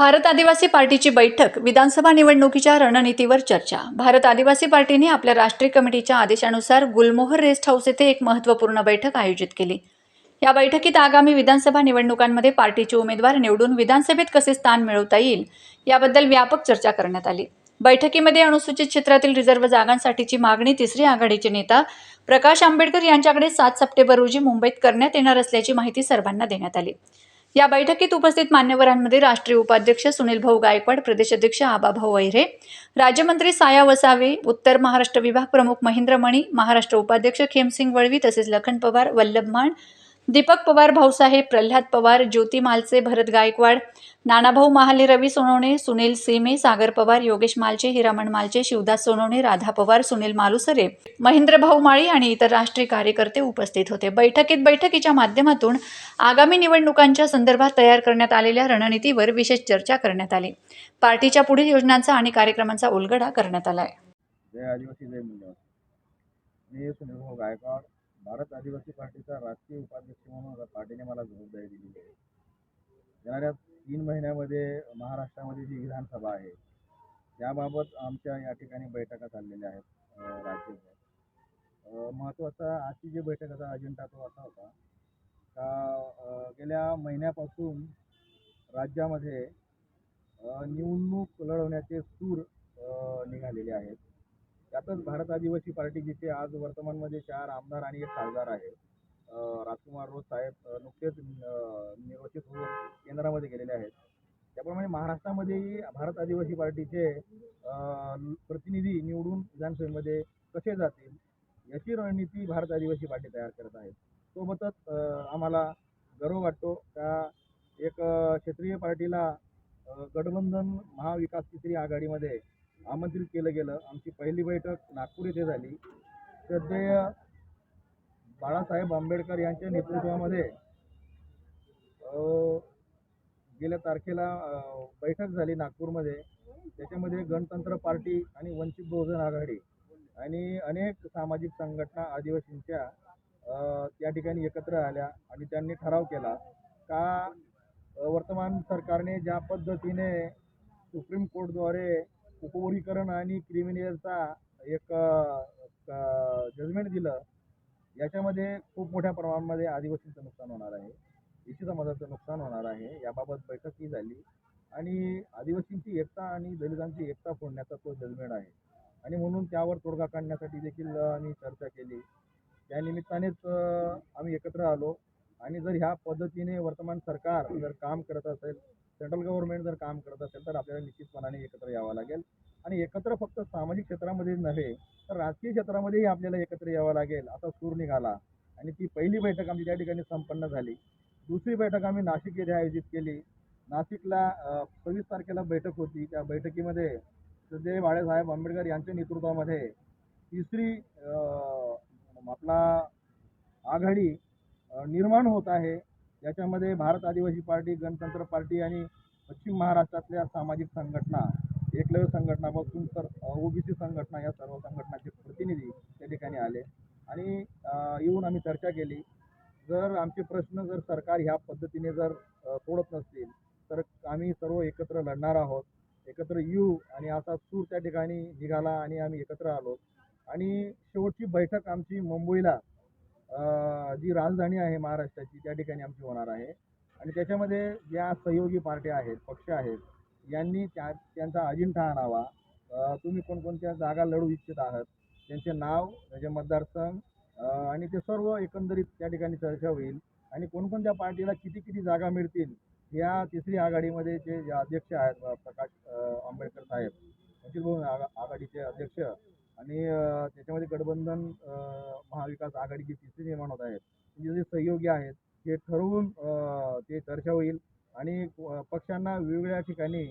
भारत आदिवासी पार्टीची बैठक विधानसभा निवडणुकीच्या रणनीतीवर चर्चा. भारत आदिवासी पार्टीने आपल्या राष्ट्रीय कमिटीच्या आदेशानुसार गुलमोहर रेस्ट हाऊस येथे एक महत्त्वपूर्ण बैठक आयोजित केली. या बैठकीत आगामी विधानसभा निवडणुकांमध्ये पार्टीचे उमेदवार निवडून विधानसभेत कसे स्थान मिळवता येईल याबद्दल व्यापक चर्चा करण्यात आली. बैठकीमध्ये अनुसूचित क्षेत्रातील रिझर्व्ह जागांसाठीची मागणी तिसरी आघाडीचे नेता प्रकाश आंबेडकर यांच्याकडे सात सप्टेंबर रोजी मुंबईत करण्यात येणार असल्याची माहिती सर्वांना देण्यात आली. या बैठकीत उपस्थित मान्यवरांमध्ये राष्ट्रीय उपाध्यक्ष सुनील भाऊ गायकवाड प्रदेशाध्यक्ष आबाभाऊ वैरे राज्यमंत्री साया वसावे उत्तर महाराष्ट्र विभाग प्रमुख महेंद्र मणी महाराष्ट्र उपाध्यक्ष खेमसिंग वळवी तसेच लखन पवार वल्लभ माण दीपक पवार भाऊसाहेब प्रल्हाद पवार ज्योती मालचे भरत गायकवाड नानाभाऊ महाले रवी सोनवणे सुनील सीमे सागर पवार योगेश मालचे हिरामण मालचे शिवदास सोनवणे राधा पवार सुनील मालुसरे महेंद्र भाऊ माळी आणि इतर राष्ट्रीय कार्यकर्ते उपस्थित होते. बैठकीत बैठकीच्या माध्यमातून आगामी निवडणुकांच्या संदर्भात तयार करण्यात आलेल्या रणनीतीवर विशेष चर्चा करण्यात आली. पार्टीच्या पुढील योजनांचा आणि कार्यक्रमांचा उलगडा करण्यात आला आहे भारत आदिवासी पार्टीचा राष्ट्रीय उपाध्यक्ष म्हणून पार्टीने मला जबाबदारी दिलेली आहे. येणाऱ्या तीन महिन्यामध्ये महाराष्ट्रामध्ये जी विधानसभा आहे त्याबाबत आमच्या या ठिकाणी बैठका चाललेल्या आहेत राज्यभर महत्त्वाचा आजची जी बैठकाचा अजेंडा तो असा होता का गेल्या महिन्यापासून राज्यामध्ये निवडणूक लढवण्याचे सूर निघालेले आहेत. त्यातच भारत आदिवासी पार्टी जिथे आज वर्तमानमध्ये चार आमदार आणि एक खासदार आहे राजकुमार रोज साहेब नुकतेच निर्वाचित होऊन केंद्रामध्ये गेलेले आहेत. त्याप्रमाणे महाराष्ट्रामध्येही भारत आदिवासी पार्टीचे प्रतिनिधी निवडून विधानसभेमध्ये कसे जातील याची रणनीती भारत आदिवासी पार्टी तयार करत आहे. सोबतच आम्हाला गर्व वाटतो का एक क्षेत्रीय पार्टीला गठबंधन महाविकास तिसरी आघाडीमध्ये आमंत्रित केलं गेलं. आमची पहिली बैठक नागपूर येथे झाली. सध्या बाळासाहेब आंबेडकर यांच्या नेतृत्वामध्ये गेल्या तारखेला बैठक झाली नागपूरमध्ये. त्याच्यामध्ये गणतंत्र पार्टी आणि वंचित बहुजन आघाडी आणि अनेक सामाजिक संघटना आदिवासींच्या त्या ठिकाणी एकत्र आल्या आणि त्यांनी ठराव केला का वर्तमान सरकारने ज्या पद्धतीने सुप्रीम कोर्टद्वारे उपवर्गीकरण आणि क्रिमिनलचा एक जजमेंट दिलं याच्यामध्ये खूप मोठ्या प्रमाणामध्ये आदिवासींचं नुकसान होणार आहे. इशी समाजाचं नुकसान होणार आहे. याबाबत बैठक ही झाली आणि आदिवासींची एकता आणि दलितांची एकता फोडण्याचा तो जजमेंट आहे. आणि म्हणून त्यावर तोडगा काढण्यासाठी देखील आम्ही चर्चा केली. त्या निमित्तानेच आम्ही एकत्र आलो. आणि जर ह्या पद्धतीने वर्तमान सरकार जर काम करत असेल सेंट्रल गव्हर्नमेंट जर काम करत असेल तर आपल्याला निश्चितपणाने एकत्र यावं लागेल. आणि एकत्र फक्त सामाजिक क्षेत्रामध्ये नव्हे तर राजकीय क्षेत्रामध्येही आपल्याला एकत्र यावं लागेल असा सूर निघाला. आणि ती पहिली बैठक आमची त्या ठिकाणी संपन्न झाली. दुसरी बैठक आम्ही नाशिक येथे आयोजित केली. नाशिकला सव्वीस तारखेला बैठक होती. त्या बैठकीमध्ये श्रद्धेय बाळासाहेब आंबेडकर यांच्या नेतृत्वामध्ये तिसरी आपला आघाडी निर्माण होत आहे. याच्यामध्ये भारत आदिवासी पार्टी गणतंत्र पार्टी आणि पश्चिम महाराष्ट्रातल्या सामाजिक संघटना एकलव्य संघटनापासून तर ओबीसी संघटना या सर्व संघटनाचे प्रतिनिधी त्या ठिकाणी आले. आणि येऊन आम्ही चर्चा केली. जर आमचे प्रश्न जर सरकार ह्या पद्धतीने जर सोडत नसतील तर आम्ही सर्व एकत्र लढणार आहोत. एकत्र येऊ आणि असा सूर त्या ठिकाणी निघाला आणि आम्ही एकत्र आलो. आणि शेवटची बैठक आमची मुंबईला जी राजधानी आहे महाराष्ट्राची त्या ठिकाणी आमची होणार आहे. आणि त्याच्यामध्ये ज्या सहयोगी पार्ट्या आहेत पक्ष आहेत यांनी त्या त्यांचा अजिंठा आणावा. तुम्ही कोणकोणत्या जागा लढू इच्छित आहात त्यांचे नाव त्यांचे मतदारसंघ आणि ते सर्व एकंदरीत त्या ठिकाणी चर्चा होईल. आणि कोणकोणत्या पार्टीला किती किती जागा मिळतील या तिसरी आघाडीमध्ये जे अध्यक्ष आहेत प्रकाश आंबेडकर साहेब अखिल आघा आघाडीचे अध्यक्ष आणि त्याच्यामध्ये गठबंधन महाविकास आघाडीची तिसरी निर्माण होत आहेत. म्हणजे जे सहयोगी आहेत ते ठरवून ते चर्चा होईल आणि पक्षांना वेगवेगळ्या ठिकाणी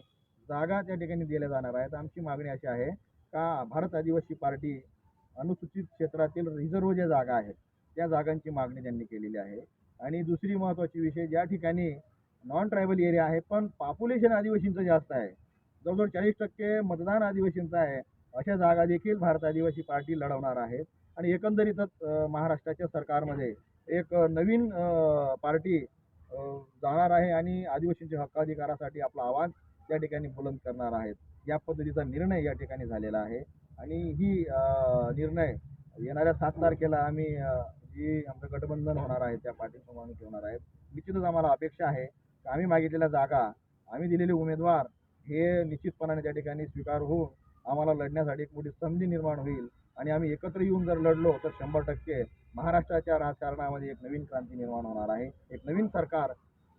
जागा त्या ठिकाणी दिल्या जाणार आहेत. आमची मागणी अशी आहे का भारत आदिवासी पार्टी अनुसूचित क्षेत्रातील रिझर्व्ह ज्या जागा आहेत त्या जागांची मागणी त्यांनी केलेली आहे. आणि दुसरी महत्त्वाची विषय ज्या ठिकाणी नॉन ट्रायबल एरिया आहे पण पॉप्युलेशन आदिवासींचं जास्त आहे. जवळजवळ चाळीस टक्के मतदान आदिवासींचं आहे. अशा जागा देखील भारत आदिवासी पार्टी लढवणार आहे आणि एकंदरीतच महाराष्ट्राच्या सरकारमध्ये एक नवीन पार्टी जाणार आहे आणि आदिवासींच्या हक्काधिकारासाठी आपलं आवाज या ठिकाणी बुलंद करणार आहेत. या पद्धतीचा निर्णय या ठिकाणी झालेला आहे. आणि ही निर्णय येणाऱ्या सात तारखेला आम्ही जी आमचं गठबंधन होणार आहे त्या पार्टीसमोर आम्ही ठेवणार आहेत. निश्चितच आम्हाला अपेक्षा आहे की आम्ही मागितलेल्या जागा आम्ही दिलेले उमेदवार हे निश्चितपणाने त्या ठिकाणी स्वीकार होऊन आम्हाला लढण्यासाठी एक मोठी संधी निर्माण होईल. आणि आम्ही एकत्र येऊन जर लढलो तर शंभर टक्के महाराष्ट्राच्या राजकारणामध्ये एक नवीन क्रांती निर्माण होणार आहे. एक नवीन सरकार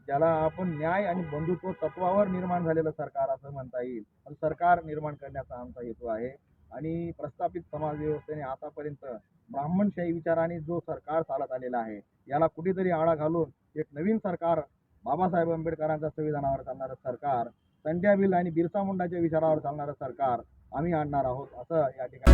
ज्याला आपण न्याय आणि बंधुत्व तत्वावर निर्माण झालेलं सरकार असं म्हणता येईल. पण सरकार निर्माण करण्याचा आमचा हेतू आहे. आणि प्रस्थापित समाज व्यवस्थेने आतापर्यंत ब्राह्मणशाही विचाराने जो सरकार चालत आलेला आहे याला कुठेतरी आळा घालून एक नवीन सरकार बाबासाहेब आंबेडकरांच्या संविधानावर चालणारं सरकार संध्या बिल आणि बिरसा मुंडाच्या विचारावर चालणारं सरकार आम्ही आणणार आहोत असं या ठिकाणी